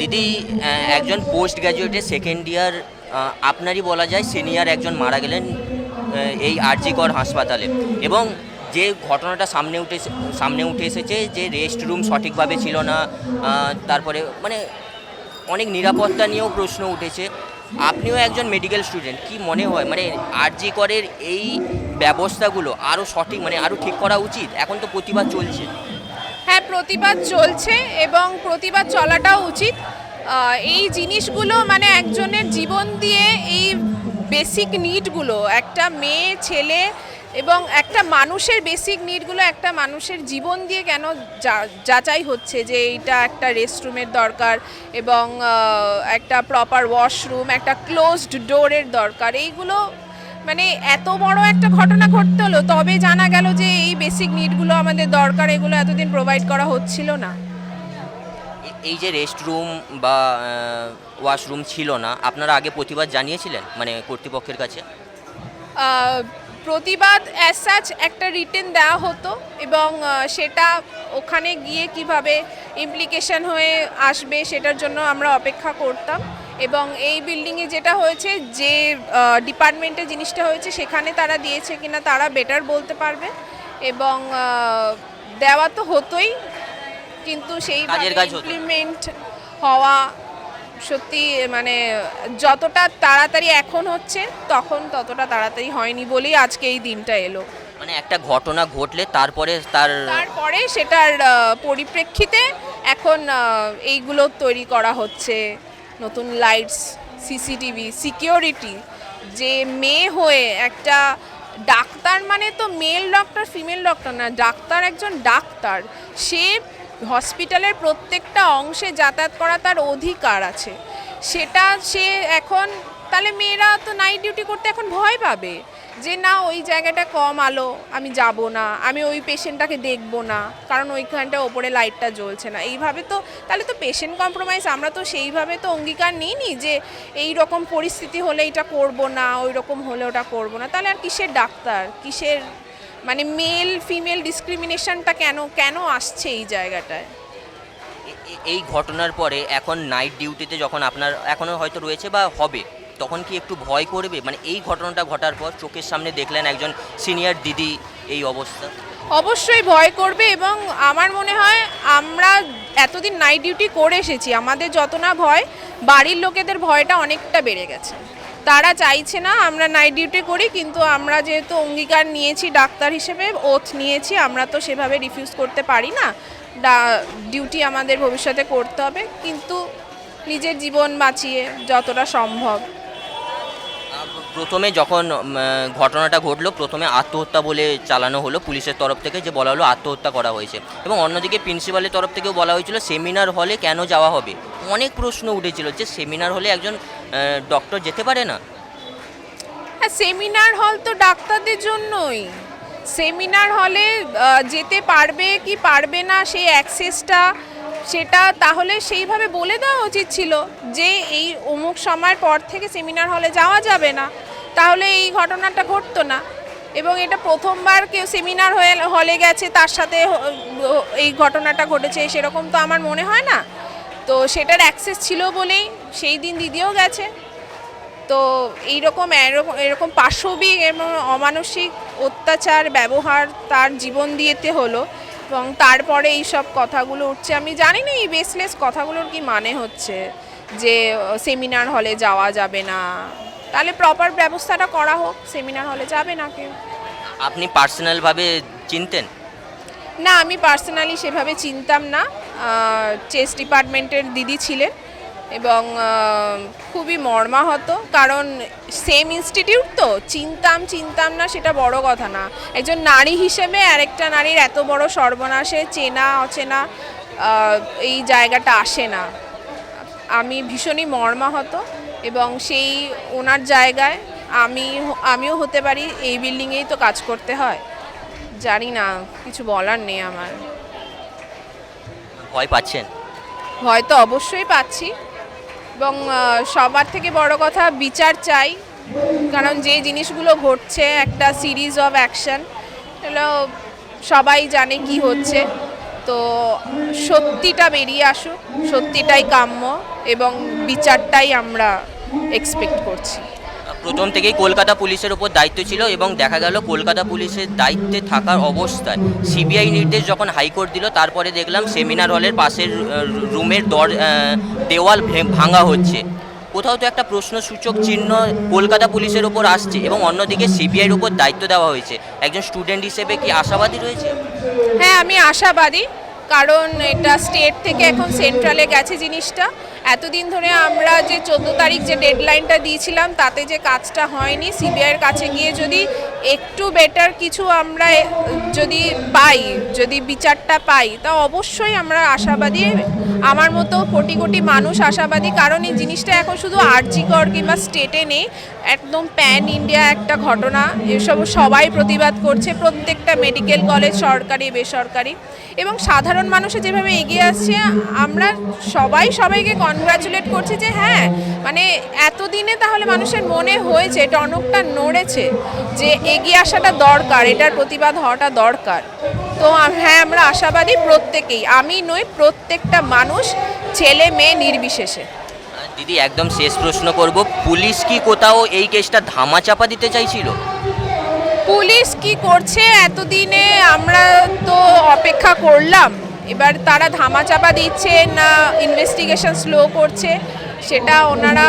দিদি একজন post গ্র্যাজুয়েটের second year আপনারই বলা যায় সিনিয়র একজন মারা গেলেন এই আরজিকর হাসপাতালে। এবং যে ঘটনাটা সামনে উঠে সামনে উঠে এসেছে যে রেস্ট রুম সঠিকভাবে ছিল না তারপরে মানে অনেক নিরাপত্তা নিয়েও প্রশ্ন উঠেছে। আপনিও একজন মেডিকেল স্টুডেন্ট কি মনে হয়? মানে আরজি করের এই ব্যবস্থাগুলো আরও সঠিক মানে আরও ঠিক করা উচিত? এখন তো প্রতিবাদ চলছে। প্রতিবাদ চলছে এবং প্রতিবাদ চলাটাও উচিত। এই জিনিসগুলো মানে একজনের জীবন দিয়ে এই বেসিক নিডগুলো একটা মেয়ে, ছেলে এবং একটা মানুষের বেসিক নিডগুলো একটা মানুষের জীবন দিয়ে কেন যাচাই হচ্ছে যে এইটা একটা রেস্টরুমের দরকার এবং একটা প্রপার ওয়াশরুম একটা ক্লোজড ডোরের দরকার, এইগুলো মানে এত বড় একটা ঘটনা ঘটতে হলো তবে জানা গেল যে এই বেসিক নিডগুলো আমাদের দরকার এগুলো এতদিন প্রোভাইড করা হচ্ছিল না। এই যে রেস্ট রুম বা ওয়াশরুম ছিল না আপনারা আগে প্রতিবাদ জানিয়েছিলেন মানে কর্তৃপক্ষের কাছে? প্রতিবাদ অ্যাজ সাচ একটা রিটেন দেওয়া হতো এবং সেটা ওখানে গিয়ে কীভাবে ইমপ্লিকেশন হয়ে আসবে সেটার জন্য আমরা অপেক্ষা করতাম। এবং এই বিল্ডিংয়ে যেটা হয়েছে যে ডিপার্টমেন্টে জিনিসটা হয়েছে সেখানে তারা দিয়েছে কিনা তারা বেটার বলতে পারবে। এবং দেওয়া তো হতোই কিন্তু সেই ইমপ্লিমেন্ট হওয়া সত্যি মানে যতটা তাড়াতাড়ি এখন হচ্ছে তখন ততটা তাড়াতাড়ি হয়নি বলেই আজকে এই দিনটা এলো। মানে একটা ঘটনা ঘটলে তারপরে তার তারপরে সেটার পরিপ্রেক্ষিতে এখন এইগুলো তৈরি করা হচ্ছে। নতুন লাইটস সিসিটিভি সিকিউরিটি যে মেয়ে হয়ে একটা ডাক্তার মানে তো মেল ডক্টর ফিমেল ডক্টর না, ডাক্তার একজন ডাক্তার। সে হসপিটালের প্রত্যেকটা অংশে যাতায়াত করা তার অধিকার আছে। সেটা সে এখন, তাহলে মেয়েরা তো নাইট ডিউটি করতে এখন ভয় পাবে। যে না, ওই জায়গাটা কম আলো, আমি যাব না, আমি ওই পেশেন্টটাকে দেখব না, কারণ ওইখানটা ওপরে লাইটটা জ্বলছে না। এইভাবে তো, তাহলে তো পেশেন্ট কম্প্রোমাইজ আমরা তো সেইভাবে তো অঙ্গীকার নিইনি যে এই রকম পরিস্থিতি হলে এটা করব না, ওই রকম হলে ওটা করব না। তাহলে আর কিসের ডাক্তার? কিসের মানে মেল ফিমেল ডিসক্রিমিনেশনটা কেন কেন আসছে এই জায়গাটায়? এই ঘটনার পরে এখন নাইট ডিউটিতে যখন আপনার এখনও হয়তো রয়েছে বা হবে? তখন কি একটু ভয় করবে? মানে এই ঘটনাটা ঘটার পর চোখের সামনে দেখলেন একজন সিনিয়র দিদি এই অবস্থা? অবশ্যই ভয় করবে এবং আমার মনে হয় আমরা এতদিন নাইট ডিউটি করে এসেছি, আমাদের যত না ভয়, বাড়ির লোকেদের ভয়টা অনেকটা বেড়ে গেছে। তারা চাইছে না আমরা নাইট ডিউটি করি, কিন্তু আমরা যেহেতু অঙ্গীকার নিয়েছি, ডাক্তার হিসেবে ওথ নিয়েছি, আমরা তো সেভাবে রিফিউজ করতে পারি না। ডিউটি আমাদের ভবিষ্যতে করতে হবে, কিন্তু নিজের জীবন বাঁচিয়ে যতটা সম্ভব। প্রথমে যখন ঘটনাটা ঘটলো, প্রথমে আত্মহত্যা বলে চালানো হলো পুলিশের তরফ থেকে, যে বলা হলো আত্মহত্যা করা হয়েছে। এবং অন্যদিকে প্রিন্সিপালের তরফ থেকেও বলা হয়েছিল, সেমিনার হলে কেন যাওয়া হবে? অনেক প্রশ্ন উঠেছিল যে, সেমিনার হলে একজন ডক্টর যেতে পারে না? হ্যাঁ সেমিনার হল তো ডাক্তারদের জন্যই। সেমিনার হলে যেতে পারবে কি পারবে না, সেই অ্যাক্সেসটা সেটা তাহলে সেইভাবে বলে দেওয়া উচিত ছিল যে এই অমুক সময়ের পর থেকে সেমিনার হলে যাওয়া যাবে না। তাহলে এই ঘটনাটা ঘটতো না। এবং এটা প্রথমবার কেউ সেমিনার হয়ে হলে গেছে, তার সাথে এই ঘটনাটা ঘটেছে, সেরকম তো আমার মনে হয় না। তো সেটার অ্যাক্সেস ছিল বলেই সেই দিন দিদিও গেছে। তো এইরকম এরকম পাশবিক এবং অমানসিক অত্যাচার, ব্যবহার তার জীবন দিয়েতে হলো। এবং তারপরে এই সব কথাগুলো উঠছে। আমি জানি না এই বেসলেস কথাগুলোর কি মানে হচ্ছে যে সেমিনার হলে যাওয়া যাবে না। তাহলে প্রপার ব্যবস্থাটা করা হোক সেমিনার হলে যাবে না কেউ। আপনি পার্সোনালভাবে চিনতেন? না আমি পার্সোনালি সেভাবে চিনতাম না। চেস ডিপার্টমেন্টের দিদি ছিলেন। এবং খুবই মর্মাহত কারণ সেম ইনস্টিটিউট তো। চিনতাম চিনতাম না সেটা বড় কথা না। একজন নারী হিসেবে আরেকটা নারীর এত বড় সর্বনাশে চেনা অচেনা এই জায়গাটা আসে না। আমি ভীষণই মর্মাহত এবং সেই ওনার জায়গায় আমি আমিও হতে পারি এই বিল্ডিংয়েই তো কাজ করতে হয়। জানি না কিছু বলার নেই আমার। ভয় পাচ্ছেন? ভয় তো অবশ্যই পাচ্ছি। এবং সবার থেকে বড় কথা বিচার চাই। কারণ যে জিনিসগুলো ঘটছে, একটা সিরিজ অফ অ্যাকশন এগুলো সবাই জানে কি হচ্ছে। তো সত্যিটা বেরিয়ে আসুক, সত্যিটাই কাম্য এবং বিচারটাই আমরা এক্সপেক্ট করছি। প্রথম থেকেই কলকাতা পুলিশের ওপর দায়িত্ব ছিল এবং দেখা গেল কলকাতা পুলিশের দায়িত্বে থাকার অবস্থায়। সিবিআই নির্দেশ যখন হাইকোর্ট দিল, তারপরে দেখলাম সেমিনার হলের পাশের রুমের দর দেওয়াল ভাঙা হচ্ছে। কোথাও তো একটা প্রশ্নসূচক চিহ্ন কলকাতা পুলিশের ওপর আসছে এবং অন্যদিকে সিবিআইয়ের ওপর দায়িত্ব দেওয়া হয়েছে। একজন স্টুডেন্ট হিসেবে কি আশাবাদী রয়েছে? হ্যাঁ আমি আশাবাদী, কারণ এটা স্টেট থেকে এখন সেন্ট্রালে গেছে জিনিসটা। এতদিন ধরে আমরা যে চোদ্দ তারিখ যে ডেডলাইনটা দিয়েছিলাম, তাতে যে কাজটা হয়নি সিবিআইয়ের কাছে গিয়ে যদি একটু বেটার কিছু আমরা যদি পাই, যদি বিচারটা পাই, তা অবশ্যই আমরা আশাবাদী, আমার মতো কোটি কোটি মানুষ আশাবাদী, কারণ এই জিনিসটা এখন শুধু আর্জিকর কিংবা স্টেটে নেই, একদম প্যান ইন্ডিয়া একটা ঘটনা, এসব সবাই প্রতিবাদ করছে, প্রত্যেকটা মেডিকেল কলেজ সরকারি, বেসরকারি, এবং সাধারণ মানুষে যেভাবে এগিয়ে আসছে, আমরা সবাই সবাইকে কনগ্রাচুলেট করছি যে হ্যাঁ মানে এতদিনে তাহলে মানুষের মনে হয়েছে, টনকটা নড়েছে, যে এগিয়ে আসাটা দরকার এটার প্রতিবাদ হওয়াটা দরকার। তো হ্যাঁ আমরা আশাবাদী প্রত্যেকেই আমি নই প্রত্যেকটা মানুষ ছেলে মেয়ে নির্বিশেষে। দিদি একদম শেষ প্রশ্ন করব পুলিশ কি কোথাও এই কেসটা ধামাচাপা দিতে চাইছিল? পুলিশ কি করছে? এতদিনে আমরা তো অপেক্ষা করলাম এবার তারা ধামাচাপা দিচ্ছে না ইনভেস্টিগেশন স্লো করছে। সেটা ওনারা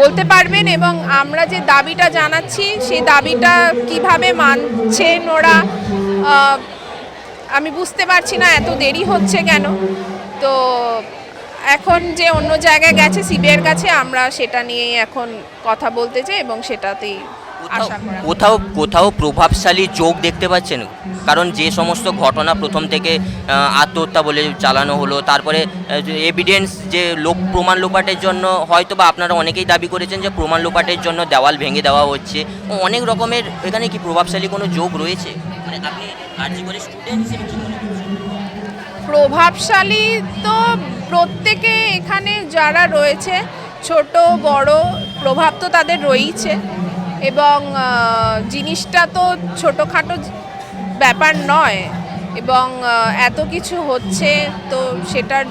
বলতে পারবেন এবং আমরা যে দাবিটা জানাচ্ছি, সেই দাবিটা কীভাবে মানছেন ওরা আমি বুঝতে পারছি না, এত দেরি হচ্ছে কেন? তো এখন যে অন্য জায়গায় গেছে, সিবিআইয়ের কাছে আমরা সেটা নিয়েই এখন কথা বলতে চাই এবং সেটাতেই কোথাও কোথাও কোথাও প্রভাবশালী যোগ দেখতে পাচ্ছেন? কারণ যে সমস্ত ঘটনা প্রথম থেকে আত্মহত্যা বলে চালানো হলো তারপরে এভিডেন্স যে লোক প্রমাণ লোপাটের জন্য হয়তো বা আপনারা অনেকেই দাবি করেছেন যে প্রমাণ লোপাটের জন্য দেওয়াল ভেঙে দেওয়া হচ্ছে। অনেক রকমের এখানে কি প্রভাবশালী কোনো যোগ রয়েছে? মানে আপনি স্টুডেন্ট হিসেবে কি মনে প্রভাবশালী তো প্রত্যেকে এখানে যারা রয়েছে ছোট বড় প্রভাব তো তাদের রয়েইছে। এবং জিনিসটা তো ছোটোখাটো ব্যাপার নয় এবং এত কিছু হচ্ছে তো সেটার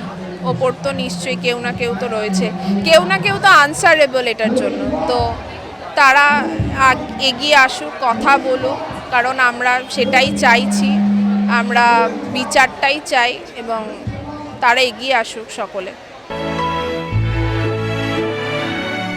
ওপর তো নিশ্চয়ই কেউ না কেউ তো রয়েছে। কেউ না কেউ তো আনসারেবল এটার জন্য। তো তারা এগিয়ে আসুক, কথা বলুক, কারণ আমরা সেটাই চাইছি, আমরা বিচারটাই চাই এবং তারা এগিয়ে আসুক সকলে।